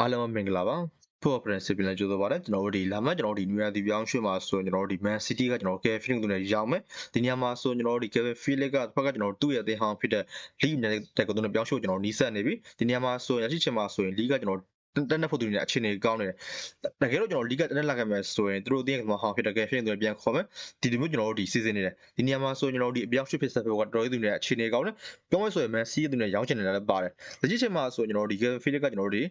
အားလုံးပဲမင်္ဂလာပါဖို့ operation ပြန်လဲကြိုးစားပါတယ်ကျွန်တော်တို့ဒီလာမယ့်ကျွန်တော်တို့ဒီ New Year ဒီပြောင်းရွှေ့မှာဆိုရင်ကျွန်တော်တို့ဒီ Man City ကကျွန်တော် Kevin Phillips တို့နဲ့ရောက်မယ်ဒီနေရာမှာဆိုရင်ကျွန်တော်တို့ဒီ Kevin Phillips ကတစ်ဖက်ကကျွန်တော်တို့သူ့ရဲ့အသင်းဟောင်းဖြစ်တဲ့ League နဲ့တက်ကုန်းနဲ့ပြောင်းရွှေ့ကျွန်တော်နီးစပ်နေပြီဒီနေရာမှာဆိုရင်ရရှိချင်မှာဆိုရင် League ကကျွန်တော် တက်တဲ့ဖို့သူတွေအခြေအနေကောင်းနေတယ်တကယ်လို့ကျွန်တော် League ကတက်လာခဲ့မယ်ဆိုရင်သူတို့အသင်းကကျွန်တော်ဟောင်းဖြစ်တဲ့ Kevin Phillips တို့ပြန်ခေါ်မယ်ဒီလိုမျိုးကျွန်တော်တို့ဒီ season နေတယ်ဒီနေရာမှာဆိုရင်ကျွန်တော်တို့ဒီအပြောင်းရွှေ့ဖြစ်ဆက်ဖို့ကတော်တော်ကြီးသူတွေအခြေအနေကောင်းတယ်ပြောမယ်ဆိုရင် Man City သူတွေရောင်းချင်တယ်လည်းပါတယ်လက်ရှိချိန်မှာဆိုရင်ကျွန်တော်တို့ဒီ Kevin Phillips ကကျွန်တော်တို့ဒီ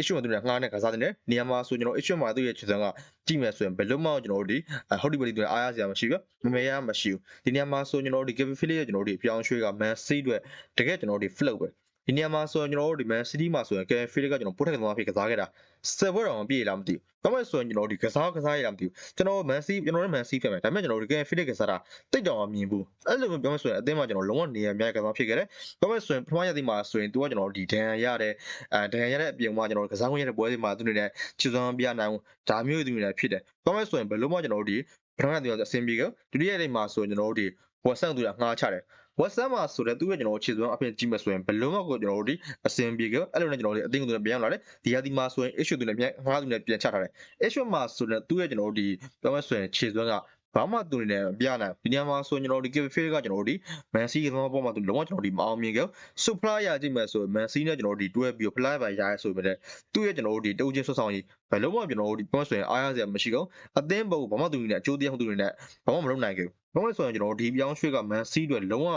issue မှာသူတွေငှားနေကစားတဲ့နေရာမှာဆိုကျွန်တော် issue မှာသူရဲ့ခြေစမ်းကကြည့်မယ်ဆိုရင်ဘယ်လို့မှကျွန်တော်တို့ဒီဟုတ်ဒီဘယ်သူအားရစရာမရှိဘူးမမေရမရှိဘူးဒီနေရာမှာဆိုကျွန်တော်တို့ဒီ Kevin Phillips ရဲ့ကျွန်တော်တို့ဒီအပြောင်းရွှေ့က Man City အတွက်တကယ်ကျွန်တော်တို့ဒီ flow ပဲ ဒီနေရာမှာဆိုရင်ကျွန်တော်တို့ဒီ Man City မှာဆိုရင် Kevin Phillips ကကျွန်တော်ပို့ထက်ကစားဖြစ်ကစားခဲ့တာ7ဘွဲတော့မပြည့်လားမသိဘူးဒါပေမဲ့ဆိုရင်ကျွန်တော်ဒီကစားကစားရတာမသိဘူးကျွန်တော် Man City ကျွန်တော်တို့ Man City ဖြစ်မယ်ဒါပေမဲ့ကျွန်တော်တို့ Kevin Phillips ကစားတာတိတ်တောင်မမြင်ဘူးအဲ့လိုမျိုးပြောမယ်ဆိုရင်အသင်းမှာကျွန်တော်လုံးဝနေရာများကစားဖြစ်ခဲ့တယ်ပြောမယ်ဆိုရင်ပထမရသည်မှာဆိုရင်သူကကျွန်တော်ဒီဒဏ်ရတဲ့အဲဒဏ်ရတဲ့အပြင်မှာကျွန်တော်ကစားခွင့်ရတဲ့ပွဲတွေမှာသူနေနဲ့ချစ်စွမ်းပြနိုင်ဒါမျိုးသူနေနဲ့ဖြစ်တယ်ပြောမယ်ဆိုရင်ဘယ်လိုမှကျွန်တော်တို့ဒီပထမရသည်ကအဆင်ပြေကဒုတိယရသည်မှာဆိုရင်ကျွန်တော်တို့ဒီ WhatsApp သူကငှားချတယ် WhatsApp မှာဆိုတော့သူကကျွန်တော်ခြေစွမ်းအပြင်ကြည့်မယ်ဆိုရင်ဘယ်လုံးမကိုကျွန်တော်တို့ဒီအစင်ပြေကအဲ့လိုနဲ့ကျွန်တော်တို့အတင်းကသူနဲ့ပြန်လာတယ်ဒီဟာဒီမှာဆိုရင် issue သူနဲ့ပြန်ငှားသူနဲ့ပြန်ချထားတယ် issue မှာဆိုတော့သူရဲ့ကျွန်တော်တို့ဒီပြောမယ်ဆိုရင်ခြေစွမ်းကဘာမှသူနေနဲ့ပြနိုင်ဒီနေရာမှာဆိုရင်ကျွန်တော်တို့ဒီ Kevin Phillips ကကျွန်တော်တို့ဒီ Man City ကသမားပေါ်မှာသူလုံးဝကျွန်တော်တို့ဒီမအောင်မြင်ကြ Super ရကြည့်မယ်ဆိုရင် Man City နဲ့ကျွန်တော်တို့ဒီတွဲပြီး fly by ရရဲဆိုပေမဲ့သူ့ရဲ့ကျွန်တော်တို့ဒီတုံးချင်းဆွဆောင်ကြီးဘယ်လုံးမှကျွန်တော်တို့ဒီပြောဆိုရင်အားရစရာမရှိဘူးအသင်းပုံဘာမှသူနေနဲ့အကျိုးတရားမှုသူနေနဲ့ဘာမှမလုပ်နိုင်ခဲ့ဘူး ဘာမှဆိုရင်ကျွန်တော်တို့ဒီပြောင်းရွှေ့က Man City တွေလုံးဝ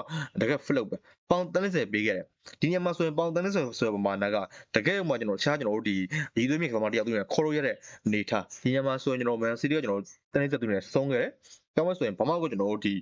တကယ် flop ပဲပေါင်30ပေးခဲ့တယ်ဒီညမှာဆိုရင်ပေါင်30ဆိုတဲ့ပမာဏကတကယ်မှကျွန်တော်တခြားကျွန်တော်တို့ဒီဒီသွေးမြေကမားတယောက်သူနေခေါ်လို့ရတဲ့အနေထားဒီညမှာဆိုရင်ကျွန်တော် Man City ကကျွန်တော်30သူနေဆုံးခဲ့တယ်ပြောင်းမဆိုရင်ဘာမှကိုကျွန်တော်တို့ဒီ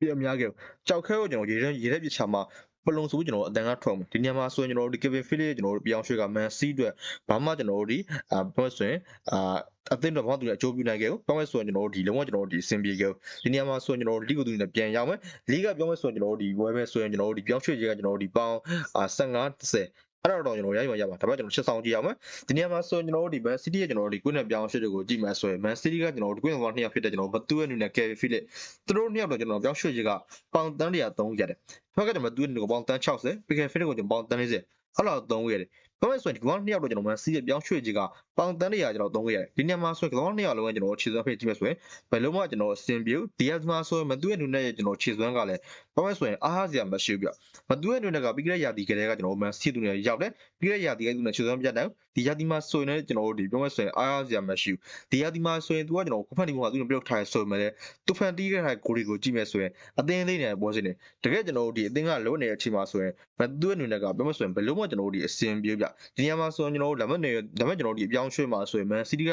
ပြအများခဲ့ကြောက်ခဲကိုကျွန်တော်ရေထဲရေထဲပြချမှာ ပလုံဆိုကျွန်တော်အတန်ကထွက်မယ်ဒီညမှာဆိုရင်ကျွန်တော်တို့ဒီ Kevin Phillips ကျွန်တော်တို့ပြောင်းရွှေ့က Man City အတွက်ဘာမှကျွန်တော်တို့ဒီအာဘာမှဆိုရင်အာအသင်းတော်ဘာမှသူအကျိုးပြုနိုင်ခဲ့ဘူးပြောင်းမယ်ဆိုရင်ကျွန်တော်တို့ဒီလုံးဝကျွန်တော်တို့ဒီအဆင်ပြေခဲ့ဒီညမှာဆိုရင်ကျွန်တော်တို့ league ကိုသူနေပြန်ရောက်မယ် league ကပြောင်းမယ်ဆိုရင်ကျွန်တော်တို့ဒီဝယ်မယ်ဆိုရင်ကျွန်တော်တို့ဒီပြောင်းရွှေ့ခြင်းကကျွန်တော်တို့ဒီပေါင်းအာ15 30 အဲ့တော့ကျွန်တော်ရရရပါဒါပေမဲ့ကျွန်တော်ချက်ဆောင်ကြည့်အောင်မယ်ဒီနေရာမှာဆိုရင်ကျွန်တော်တို့ဒီ Man City ရဲ့ကျွန်တော်တို့ဒီကွင်းနဲ့ပြောင်းရွှေ့တွေကိုကြည့်မှဆိုရင် Man City ကကျွန်တော်တို့ကွင်းကောင်နှစ်ယောက်ဖြစ်တဲ့ကျွန်တော်ဘသူရဲ့အနေနဲ့ Kevin Phillips သူတို့နှစ်ယောက်တော့ကျွန်တော်ပြောင်းရွှေ့ခြင်းကပေါင်တန်း130ရတယ်ဖက်ကကျွန်တော်ဘသူရဲ့အနေကိုပေါင်တန်း60 Kevin Phillips ကိုကျွန်တော်ပေါင်တန်း40အဲ့လောက်သုံးရတယ်ပြောမယ်ဆိုရင်ဒီကောင်နှစ်ယောက်တော့ကျွန်တော် Man City ရဲ့ပြောင်းရွှေ့ခြင်းကပေါင်တန်း100ကျွန်တော်သုံးရတယ်ဒီနေရာမှာဆိုရင်ကောင်နှစ်ယောက်လုံးကကျွန်တော်ခြေစွမ်းဖိတ်ကြည့်မှဆိုရင်ဘယ်လုံးမှကျွန်တော်အဆင်ပြေဒီရက်မှာဆိုရင်မသူရဲ့အနေနဲ့ကျွန်တော်ခြေစွမ်းကလည်းပြောမယ်ဆိုရင်အားဟာစရာမရှိဘူးပြမသူရဲ့အနေနဲ့ကပြီးခဲ့တဲ့ရာသီကလေးကကျွန်တော် Man City သူနဲ့ရောက်တယ်ပြီးခဲ့တဲ့ရာသီကသူနဲ့ခြေစွမ်းပြတ်တယ်ဒီရာသီမှာဆိုရင်လည်းကျွန်တော်တို့ဒီပြောမယ်ဆိုရင်အားဟာစရာမရှိဘူးဒီရာသီမှာဆိုရင်သူကကျွန်တော်ကိုဖန်တီမှာသူနဲ့ပြုတ်ထားဆိုပေမဲ့သူဖန်တီးခဲ့တဲ့ဂိုးတွေကိုကြည့်မယ်ဆိုရင်အသင်းလေးနဲ့ပွဲစဉ်နေတကယ်ကျွန်တော်တို့ဒီအသင်းကလုံးနေတဲ့အချိန်မှာဆိုရင်မသူရဲ့အနေနဲ့ကပြောမယ်ဆိုရင်ဘယ်လုံးမှကျွန်တော်တို့ဒီအဆင်ပြေပြဒီနေရာမှာဆိုရင်ကျွန်တော်တို့လက်မနေလက်မကျွန်တော်တို့ဒီအပြောင်းရွှေ့မှာဆိုရင် Man City က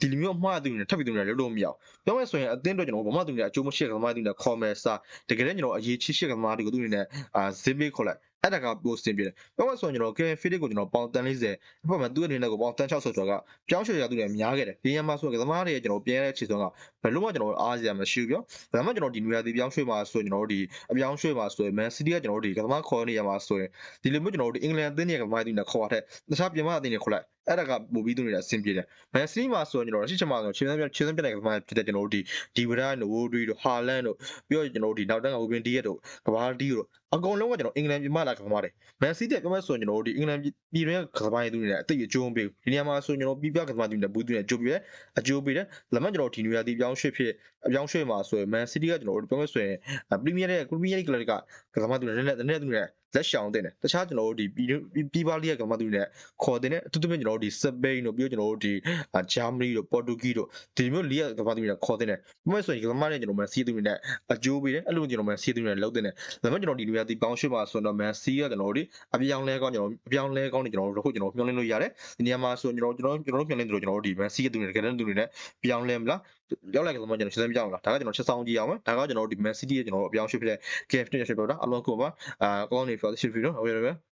ဒီလိုမျိုးမှားသူနေထပ်ပြီးသူနေလုံးလို့မရအောင်ပြောမယ်ဆိုရင်အသင်းတော့ကျွန်တော်ဘာမှသူနေအကျိုးမရှိကသမားသူနေခေါ်မယ်စာတကယ်လည်းကျွန်တော်အရေးချရှိကသမားတွေကိုသူနေနဲ့အာဇင်းပေးခေါ်လိုက် အဲ့ဒါကပိုစင်ပြတယ်ပြောမှဆိုရင်ကျွန်တော် Kevin Phillips ကိုကျွန်တော်ပေါင်တန်40အဖေမှာသူ့အနေနဲ့ကိုပေါင်တန်60ဆိုတော့ကပြောင်းရွှေ့ရသူတွေများခဲ့တယ်ဒီညမှာဆိုရင်ကသမားတွေကျွန်တော်ပြဲတဲ့ခြေစွမ်းကဘယ်လို့မှကျွန်တော်အားစရာမရှိဘူးပြောဒါမှကျွန်တော်ဒီနွေရာသီပြောင်းရွှေ့မှာဆိုရင်ကျွန်တော်တို့ဒီအပြောင်းရွှေ့မှာဆိုရင် Man City ကကျွန်တော်တို့ဒီကသမားခေါ်နေရမှာဆိုရင်ဒီလိုမျိုးကျွန်တော်တို့ဒီအင်္ဂလန်အသင်းတွေကကသမားတွေနဲ့ခေါ်ရတဲ့တခြားပြင်ပအသင်းတွေခေါ်လိုက် အဲ့ဒါကပို့ပြီးသူတွေအဆင်ပြေတယ်။ Man City မှာဆိုရင်ကျွန်တော်ရှိချင်မှာဆိုခြေစမ်းပြခြေစမ်းပြတဲ့ကသမားဖြစ်တဲ့ကျွန်တော်တို့ဒီဒီဝရတို့ဝိုဒရီတို့ဟာလန်တို့ပြီးတော့ကျွန်တော်တို့ဒီနောက်တန်းကဝီဘင်ဒီရက်တို့ကဘာဒီတို့အကုန်လုံးကကျွန်တော်အင်္ဂလန်ပြည်မှလာကသမားတွေ Man City ကပြောမဲ့ဆိုရင်ကျွန်တော်တို့ဒီအင်္ဂလန်ပြည်တွင်းကသမားတွေသူတွေနဲ့အသိအကျိုးမပေးဘူးဒီနေရာမှာဆိုရင်ကျွန်တော်ပြည်ပကသမားတွေနဲ့ဘူးတွေနဲ့ကြိုးပြီးအကျိုးပေးတယ်လက်မှတ်ကျွန်တော်ဒီနွေရာသီပြောင်းရွှေ့ဖြစ်အပြောင်းရွှေ့မှာဆိုရင် Man City ကကျွန်တော်တို့ပြောမဲ့ဆိုရင်ပရီးမီးယားရဲ့ပရီးမီးယားကလပ်ကကသမားတွေနဲ့နဲ့နဲ့သူတွေ လက်ရှောင်တင်တယ်တခြားကျွန်တော်တို့ဒီပြည်ပလေးကကမ္ဘာသူတွေနဲ့ခေါ်တင်တယ်အထူးသဖြင့်ကျွန်တော်တို့ဒီစပိန်တို့ပြီးတော့ကျွန်တော်တို့ဒီဂျာမနီတို့ပေါ်တူဂီတို့ဒီမျိုးလေးကကမ္ဘာသူတွေနဲ့ခေါ်တင်တယ်ဘယ်မှာဆိုရင်ကမ္ဘာနဲ့ကျွန်တော်မန်စီးသူတွေနဲ့အကျိုးပေးတယ်အဲ့လိုကျွန်တော်မန်စီးသူတွေနဲ့လှုပ်တင်တယ်ဒါပေမဲ့ကျွန်တော်ဒီလူရတီပေါင်းရှိပါဆိုတော့မန်စီးကကျွန်တော်တို့အပြောင်းလဲကောင်းကျွန်တော်အပြောင်းလဲကောင်းနေကျွန်တော်တို့ခုကျွန်တော်မျှော်လင့်လို့ရတယ်ဒီနေရာမှာဆိုကျွန်တော်ကျွန်တော်ကျွန်တော်မျှော်လင့်တယ်လို့ကျွန်တော်တို့ဒီမန်စီးကသူတွေတကယ်တမ်းသူတွေနဲ့ပြောင်းလဲမလား ရောက်လိုက်ကမှကျွန်တော်ချက်စမ်းပြောင်းလာဒါကကျွန်တော်ချက်ဆောင်ကြည့်အောင်မယ်ဒါကကျွန်တော်ဒီ Man City ရဲ့ကျွန်တော်အပြောင်းရှိဖြစ်တဲ့ KF တင်ရရှိပြတော့အလုံးကိုပါအာကောင်းနေ for the shit video ဟုတ်ရတယ်